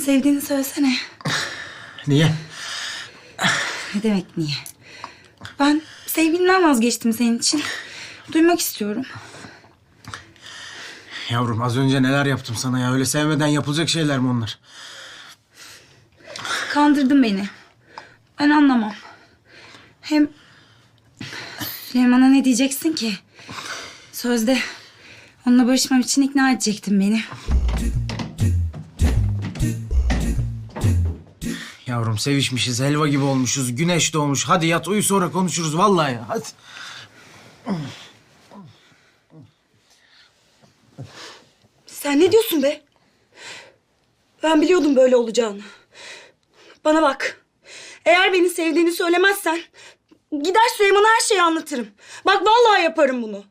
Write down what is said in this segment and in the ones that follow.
beni sevdiğini söylesene. Niye? Ne demek niye? Ben sevgilimden vazgeçtim senin için. Duymak istiyorum. Yavrum az önce neler yaptım sana ya. Öyle sevmeden yapılacak şeyler mi onlar? Kandırdın beni. Ben anlamam. Hem Süleyman'a ne diyeceksin ki? Sözde onunla barışmam için ikna edecektin beni. Yavrum sevişmişiz, helva gibi olmuşuz, güneş doğmuş. Hadi yat uyu sonra konuşuruz vallahi ya. Hadi. Sen ne diyorsun be? Ben biliyordum böyle olacağını. Bana bak. Eğer beni sevdiğini söylemezsen gider Süleyman'a her şeyi anlatırım. Bak vallahi yaparım bunu.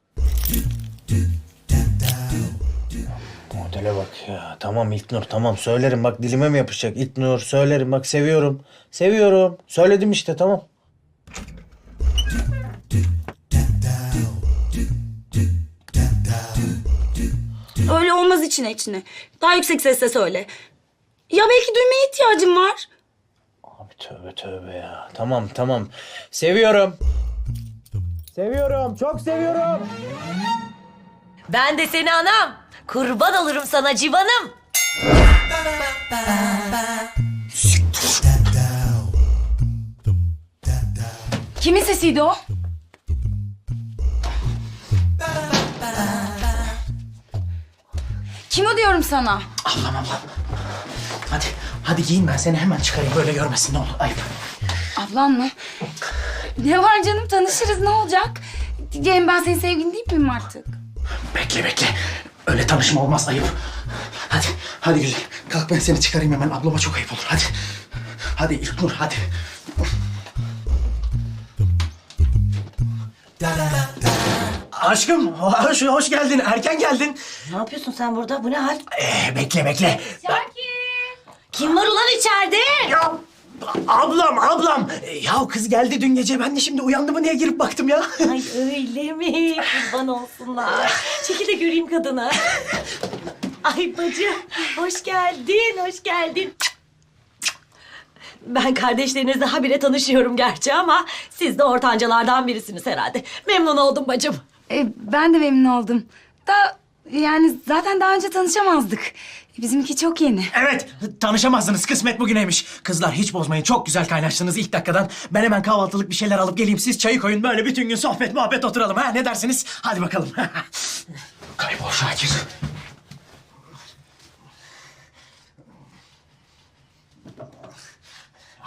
Modele bak ya. Tamam İlknur tamam söylerim bak dilime mi yapışacak İlknur söylerim bak seviyorum. Seviyorum. Söyledim işte tamam. Öyle olmaz içine içine. Daha yüksek sesle söyle. Ya belki duymaya ihtiyacım var. Abi tövbe tövbe ya. Tamam tamam. Seviyorum. Seviyorum. Çok seviyorum. Ben de seni anam. Kurban olurum sana civanım. Kimin sesiydi o? Kim o diyorum sana? Ablam ablam. Hadi hadi giyin ben seni hemen çıkarayım böyle görmesin ne olur. Ayıp. Ablan mı? Ne var canım tanışırız ne olacak? Cem ben senin sevgilin değil miyim artık? Bekle bekle. Öyle tanışma olmaz ayıp. Hadi hadi güzel. Kalk ben seni çıkarayım hemen ablama çok ayıp olur hadi. Hadi İlknur hadi. Aşkım hoş, hoş geldin erken geldin. Ne yapıyorsun sen burada? Bu ne hal? Ee, bekle bekle. Ben- Kim var ulan içeride? Ya ablam ablam. Ee, Ya kız geldi dün gece ben de şimdi uyandı mı diye girip baktım ya. Ay öyle mi? Kurban olsunlar. Çekil de göreyim kadını. Ay bacım, hoş geldin, hoş geldin. Ben kardeşlerinizle habire tanışıyorum gerçi ama siz de ortancalardan birisiniz herhalde. Memnun oldum bacım. E, ben de memnun oldum. Da yani zaten daha önce tanışamazdık. Bizimki çok yeni. Evet, tanışamazdınız. Kısmet bugüneymiş. Kızlar hiç bozmayın. Çok güzel kaynaştınız ilk dakikadan. Ben hemen kahvaltılık bir şeyler alıp geleyim. Siz çayı koyun. Böyle bütün gün sohbet muhabbet oturalım. Ha? Ne dersiniz? Hadi bakalım. Kaybol Şakir.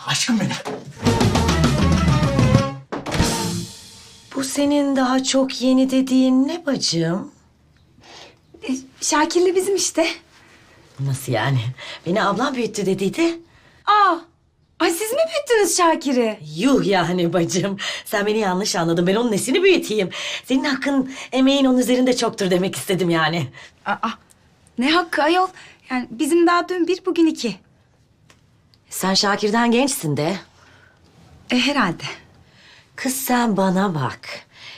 Aşkım benim. Bu senin daha çok yeni dediğin ne bacım? E, Şakir'le bizim işte. Nasıl yani? Beni ablam büyüttü dediydi. Aa, ay siz mi büyüttünüz Şakir'i? Yuh yani bacım. Sen beni yanlış anladın. Ben onun nesini büyüteyim? Senin hakkın, emeğin onun üzerinde çoktur demek istedim yani. Aa, ne hakkı ayol. Yani bizim daha dün bir bugün iki. Sen Şakir'den gençsin de. E, herhalde. Kız sen bana bak.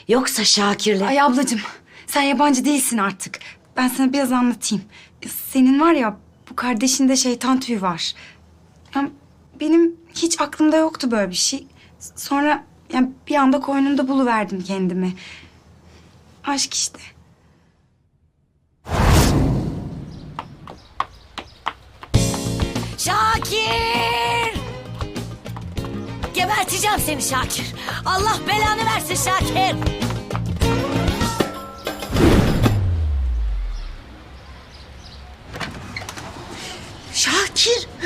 Yoksa Şakir'le... Ay ablacığım sen yabancı değilsin artık. Ben sana biraz anlatayım. Senin var ya bu kardeşinde şeytan tüyü var. Yani benim hiç aklımda yoktu böyle bir şey. Sonra yani bir anda koynunda buluverdim kendimi. Aşk işte. Şakir! Geberteceğim seni Şakir. Allah belanı versin Şakir.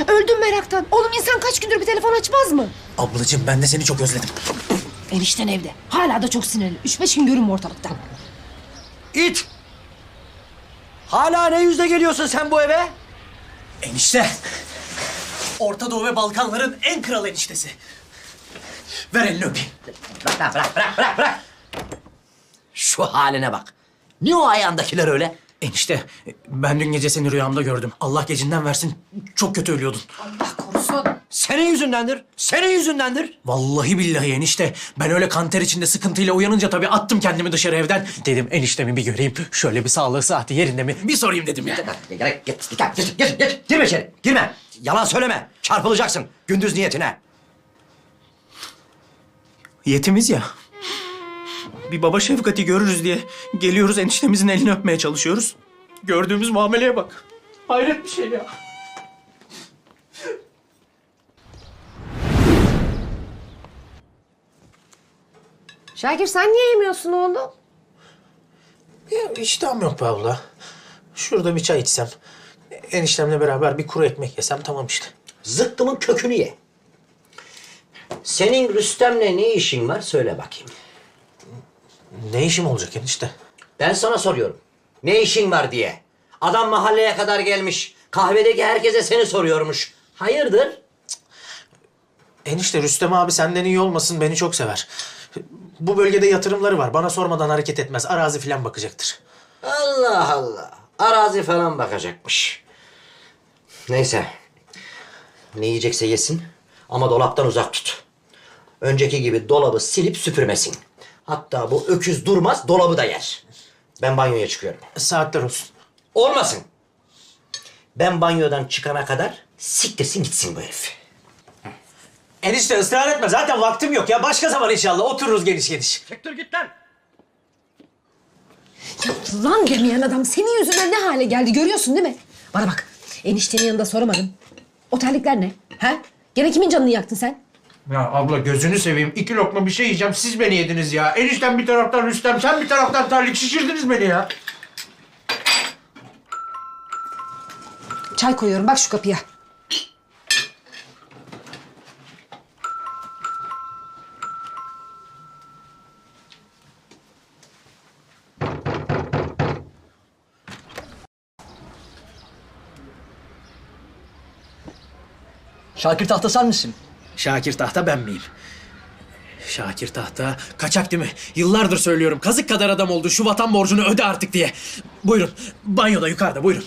Öldüm meraktan. Oğlum insan kaç gündür bir telefon açmaz mı? Ablacığım ben de seni çok özledim. Enişten evde. Hala da çok sinirli. Üç beş gün görünme ortalıktan. İt! Hala ne yüzle geliyorsun sen bu eve? Enişte. Orta Doğu ve Balkanların en kral eniştesi. Ver elini öpeyim. Bırak, bırak, bırak, bırak, bırak. Şu haline bak. Ne o ayağındakiler öyle? Enişte ben dün gece seni rüyamda gördüm. Allah gecinden versin çok kötü ölüyordun. Allah korusun. Senin yüzündendir. Senin yüzündendir. Vallahi billahi enişte. Ben öyle kanter içinde sıkıntıyla uyanınca tabii attım kendimi dışarı evden. Dedim eniştemi bir göreyim. Şöyle bir sağlığı saati yerinde mi? Bir sorayım dedim ya. Gel, gel, gel, gir, gir, gir. Girme içeri. Girme. Yalan söyleme. Çarpılacaksın. Gündüz niyetine. Yetimiz ya. Bir baba şefkati görürüz diye geliyoruz eniştemizin elini öpmeye çalışıyoruz. Gördüğümüz muameleye bak. Hayret bir şey ya. Şakir sen niye yemiyorsun oğlum? Ya iştahım yok be abla. Şurada bir çay içsem. Eniştemle beraber bir kuru ekmek yesem tamam işte. Zıkkımın kökünü ye. Senin Rüstem'le ne işin var söyle bakayım. Ne işim olacak enişte? Ben sana soruyorum. Ne işin var diye. Adam mahalleye kadar gelmiş. Kahvedeki herkese seni soruyormuş. Hayırdır? Enişte Rüstem abi senden iyi olmasın beni çok sever. Bu bölgede yatırımları var. Bana sormadan hareket etmez. Arazi falan bakacaktır. Allah Allah. Arazi falan bakacakmış. Neyse. Ne yiyecekse yesin ama dolaptan uzak tut. Önceki gibi dolabı silip süpürmesin. Hatta bu öküz durmaz dolabı da yer. Ben banyoya çıkıyorum. Saatler olsun. Olmasın. Ben banyodan çıkana kadar siktirsin gitsin bu herif. Enişte ısrar etme. Zaten vaktim yok ya. Başka zaman inşallah. Otururuz geniş geniş. Siktir git lan. Lan demeyen adam senin yüzünden ne hale geldi görüyorsun değil mi? Bana bak eniştenin yanında soramadım. O terlikler ne? Ha? Gene kimin canını yaktın sen? Ya abla gözünü seveyim. iki lokma bir şey yiyeceğim. Siz beni yediniz ya. Enişten bir taraftan Rüstem, sen bir taraftan terlik. Şişirdiniz beni ya. Çay koyuyorum bak şu kapıya. Şakir Tahta sen misin? Şakir Tahta ben miyim? Şakir Tahta kaçak değil mi? Yıllardır söylüyorum. Kazık kadar adam oldu. Şu vatan borcunu öde artık diye. Buyurun. Banyoda yukarıda buyurun.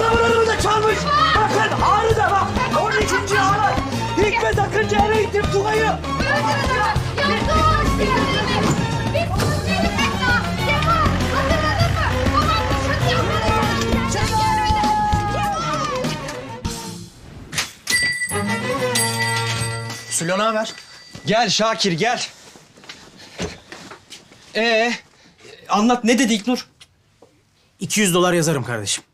Ayakkabılarımı da çalmış. Bakın ağrı da bak. 12. ağrı. Hikmet Akıncı eve gittim Tugay'ı. Sülo ne haber? Gel Şakir gel. Ee, anlat ne dedi İknur? 200 dolar yazarım kardeşim.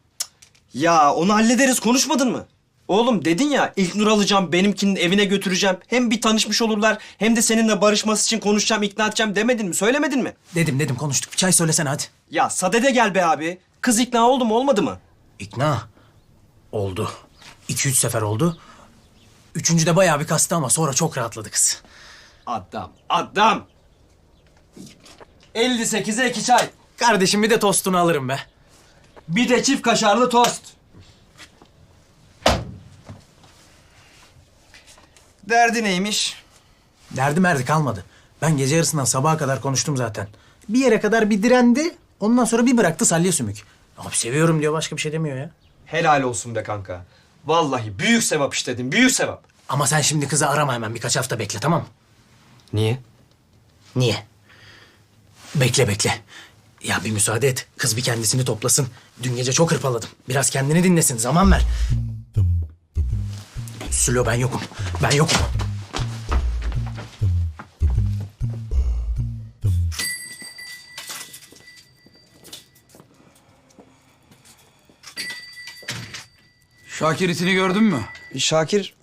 Ya onu hallederiz konuşmadın mı? Oğlum dedin ya İlknur alacağım benimkinin evine götüreceğim. Hem bir tanışmış olurlar hem de seninle barışması için konuşacağım ikna edeceğim demedin mi? Söylemedin mi? Dedim dedim konuştuk. Bir çay söylesene hadi. Ya sadede gel be abi. Kız ikna oldu mu olmadı mı? İkna. Oldu. 2-3 sefer oldu. Üçüncüde bayağı bir kastı ama sonra çok rahatladı kız. Adam adam. 58'e iki çay. Kardeşim bir de tostunu alırım be. Bir de çift kaşarlı tost. Derdi neymiş? Derdi merdi kalmadı. Ben gece yarısından sabaha kadar konuştum zaten. Bir yere kadar bir direndi. Ondan sonra bir bıraktı salya sümük. Abi seviyorum diyor başka bir şey demiyor ya. Helal olsun be kanka. Vallahi büyük sevap işledin, büyük sevap. Ama sen şimdi kızı arama hemen birkaç hafta bekle tamam mı? Niye? Niye? Bekle bekle. Ya bir müsaade et. Kız bir kendisini toplasın. Dün gece çok hırpaladım. Biraz kendini dinlesin. Zaman ver. Sülo ben yokum. Ben yokum. Şakir itini gördün mü? Şakir,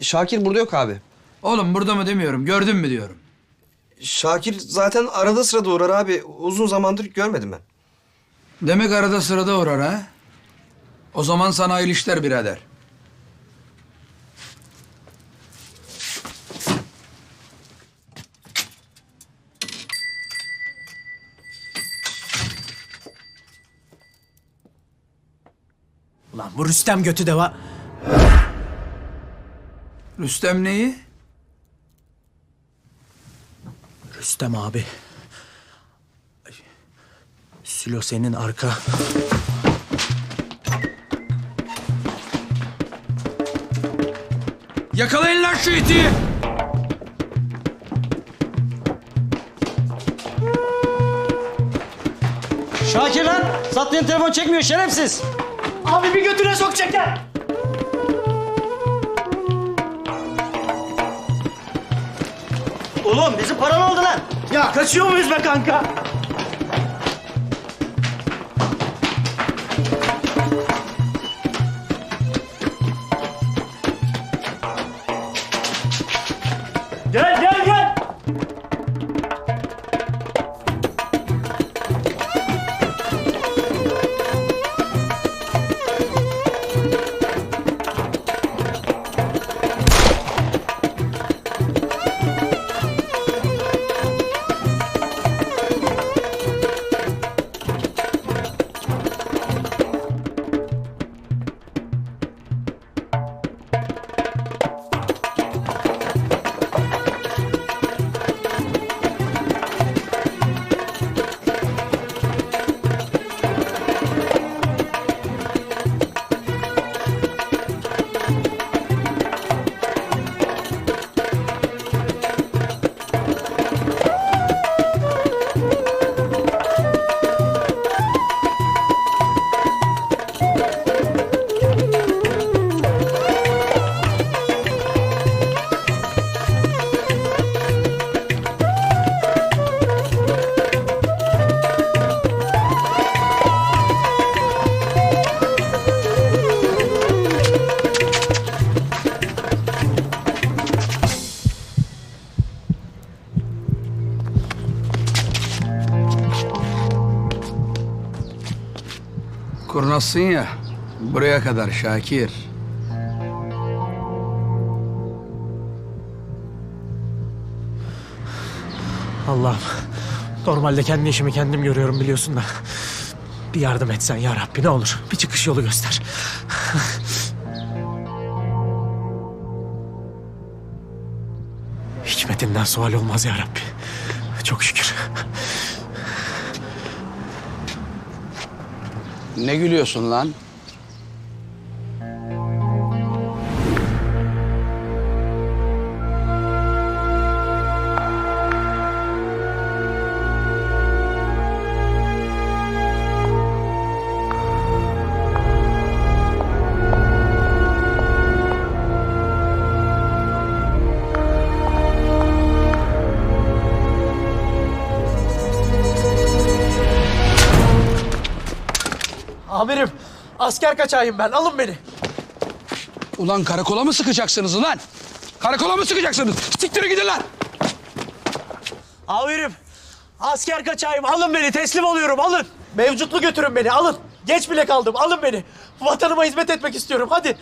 Şakir burada yok abi. Oğlum burada mı demiyorum, gördün mü diyorum. Şakir zaten arada sırada uğrar abi. Uzun zamandır görmedim ben. Demek arada sırada uğrar ha? O zaman sana hayırlı işler birader. Ulan bu Rüstem götü deva... Rüstem neyi? Rüstem abi. Sülo senin arka. Yakalayın lan şu iti! Şakir lan sattığın telefon çekmiyor şerefsiz. Abi bir götüne sokacak ya. Oğlum bizim para ne oldu lan? Ya kaçıyor muyuz be kanka? Kurnazsın ya. Buraya kadar Şakir. Allah'ım. Normalde kendi işimi kendim görüyorum biliyorsun da. Bir yardım etsen ya Rabbi ne olur. Bir çıkış yolu göster. Hikmetinden sual olmaz ya Rabbi. Çok şükür. Ne gülüyorsun lan? Asker kaçayım ben alın beni. Ulan karakola mı sıkacaksınız ulan? Karakola mı sıkacaksınız? Siktirin gidin lan! Amirim asker kaçayım alın beni teslim oluyorum alın. Mevcutlu götürün beni alın. Geç bile kaldım alın beni. Vatanıma hizmet etmek istiyorum hadi.